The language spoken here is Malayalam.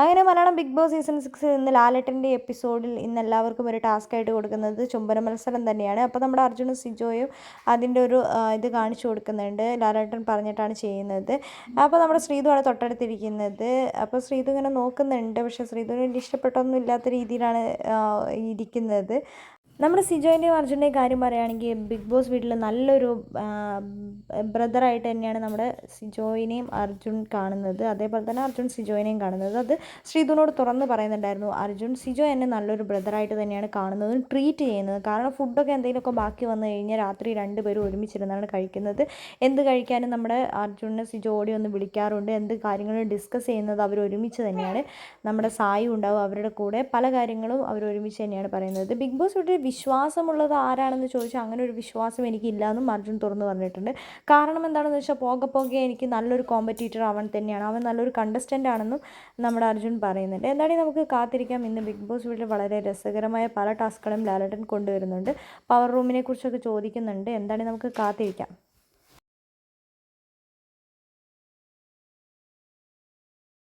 അങ്ങനെ മലയാളം ബിഗ് ബോസ് സീസൺ സിക്സിൽ ഇന്ന് ലാലേട്ടന്റെ എപ്പിസോഡിൽ ഇന്ന് എല്ലാവർക്കും ഒരു ടാസ്ക് ആയിട്ട് കൊടുക്കുന്നത് ചുംബന മത്സരം തന്നെയാണ്. അപ്പോൾ നമ്മുടെ അർജുനും സിജോയും അതിന്റെ ഒരു ഇത് കാണിച്ചു കൊടുക്കുന്നുണ്ട്. ലാലേട്ടൻ പറഞ്ഞിട്ടാണ് ചെയ്യുന്നത്. അപ്പോൾ നമ്മുടെ ശ്രീധുവാണ് തൊട്ടടുത്തിരിക്കുന്നത്. അപ്പോൾ ശ്രീധു ഇങ്ങനെ നോക്കുന്നുണ്ട്. പക്ഷേ ശ്രീധുവിന് വലിയ ഇഷ്ടപ്പെട്ടൊന്നും ഇല്ലാത്ത രീതിയിലാണ് ഇരിക്കുന്നത്. നമ്മുടെ സിജോന്റെയും അർജുന്റെയും കാര്യം പറയുകയാണെങ്കിൽ ബിഗ് ബോസ് വീട്ടിൽ നല്ലൊരു ബ്രദറായിട്ട് തന്നെയാണ് നമ്മുടെ സിജോയിനെയും അർജുൻ കാണുന്നത്. അതേപോലെ തന്നെ അർജുൻ സിജോയിനെയും കാണുന്നത്. അത് ശ്രീധുവിനോട് തുറന്ന് പറയുന്നുണ്ടായിരുന്നു അർജുൻ സിജോ എന്നെ നല്ലൊരു ബ്രദറായിട്ട് തന്നെയാണ് കാണുന്നതും ട്രീറ്റ് ചെയ്യുന്നത്. കാരണം ഫുഡൊക്കെ എന്തെങ്കിലുമൊക്കെ ബാക്കി വന്നു കഴിഞ്ഞാൽ രാത്രി രണ്ടുപേരും ഒരുമിച്ചിരുന്നാണ് കഴിക്കുന്നത്. എന്ത് കഴിക്കാനും നമ്മുടെ അർജുനെ സിജോ ഓടി ഒന്ന് വിളിക്കാറുണ്ട്. എന്ത് കാര്യങ്ങളും ഡിസ്കസ് ചെയ്യുന്നത് അവർ ഒരുമിച്ച് തന്നെയാണ്. നമ്മുടെ സായി ഉണ്ടാവും അവരുടെ കൂടെ. പല കാര്യങ്ങളും അവർ ഒരുമിച്ച് തന്നെയാണ് പറയുന്നത്. ബിഗ് ബോസ് വീട്ടിൽ വിശ്വാസമുള്ളത് ആരാണെന്ന് ചോദിച്ചാൽ അങ്ങനെ ഒരു വിശ്വാസം എനിക്കില്ല എന്നും അർജുൻ തുറന്നു പറഞ്ഞിട്ടുണ്ട്. കാരണം എന്താണെന്ന് വെച്ചാൽ പോകെ പോകെ എനിക്ക് നല്ലൊരു കോമ്പറ്റീറ്റർ അവൻ തന്നെയാണ്. അവൻ നല്ലൊരു കണ്ടസ്റ്റന്റ് ആണെന്നും നമ്മുടെ അർജുൻ പറയുന്നുണ്ട്. എന്തായാലും നമുക്ക് കാത്തിരിക്കാം. ഇന്ന് ബിഗ് ബോസ് വീട്ടിൽ വളരെ രസകരമായ പല ടാസ്കുകളും ലാലട്ടൻ കൊണ്ടുവരുന്നുണ്ട്. പവർ റൂമിനെ കുറിച്ചൊക്കെ ചോദിക്കുന്നുണ്ട്. എന്താണ് നമുക്ക് കാത്തിരിക്കാം.